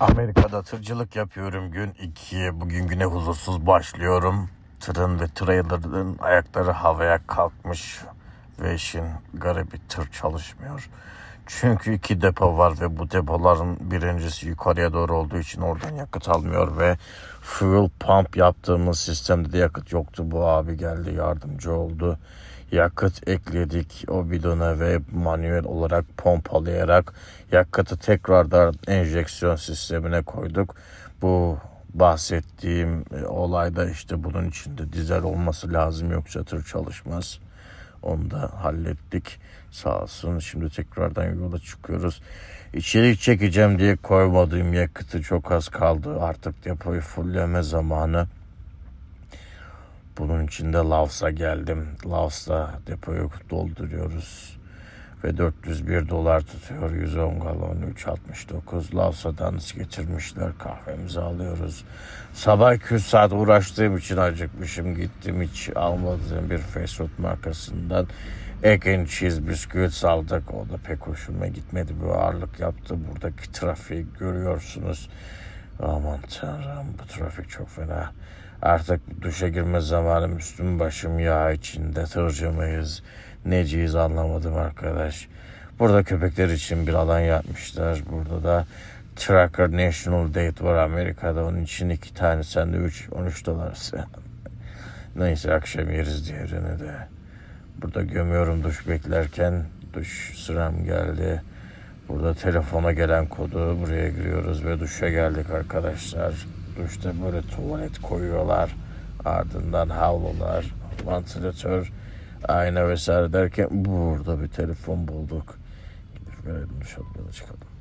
Amerika'da tırcılık yapıyorum gün 2'ye. Bugün güne huzursuz başlıyorum. Tırın ve trailer'ın ayakları havaya kalkmış. Ve işin garibi tır çalışmıyor. Çünkü iki depo var ve bu depoların birincisi yukarıya doğru olduğu için oradan yakıt almıyor ve fuel pump yaptığımız sistemde de yakıt yoktu. Bu abi geldi yardımcı oldu. Yakıt ekledik o bidona ve manuel olarak pompalayarak yakıtı tekrardan enjeksiyon sistemine koyduk. Bu bahsettiğim e, olayda işte bunun içinde dizel olması lazım yoksa tır çalışmaz. Onu da hallettik. Sağ olsun. Şimdi tekrardan yola çıkıyoruz. İçerik çekeceğim diye koymadığım yakıtı çok az kaldı. Artık depoyu fullleme zamanı. Bunun için de Lavs'a geldim. Lavs'ta depoyu dolduruyoruz. Ve 401 dolar tutuyor. 110 galon 3.69. Lavsa'dan getirmişler. Kahvemizi alıyoruz. Sabah 2 saat uğraştığım için acıkmışım. Gittim hiç almadığım bir fast food markasından egg and cheese bisküvit aldık. O da pek hoşuma gitmedi. Bu ağırlık yaptı. Buradaki trafiği görüyorsunuz. Aman tanrım bu trafik çok fena. Artık duşa girme zamanı üstüm başım yağ içinde tırcı mıyız? Neciyiz anlamadım arkadaş. Burada köpekler için bir alan yapmışlar. Burada da Tracker National Date var Amerika'da. Onun için iki tane sandviç 13 dolar. Neyse akşam yeriz diğerini de. Burada gömüyorum duş beklerken. Duş sıram geldi. Burada telefona gelen kodu buraya giriyoruz ve duşa geldik arkadaşlar. Duşta böyle tuvalet koyuyorlar. Ardından havlular, vantilatör, ayna vesaire derken burada bir telefon bulduk. Gidip verelim yola çıkalım.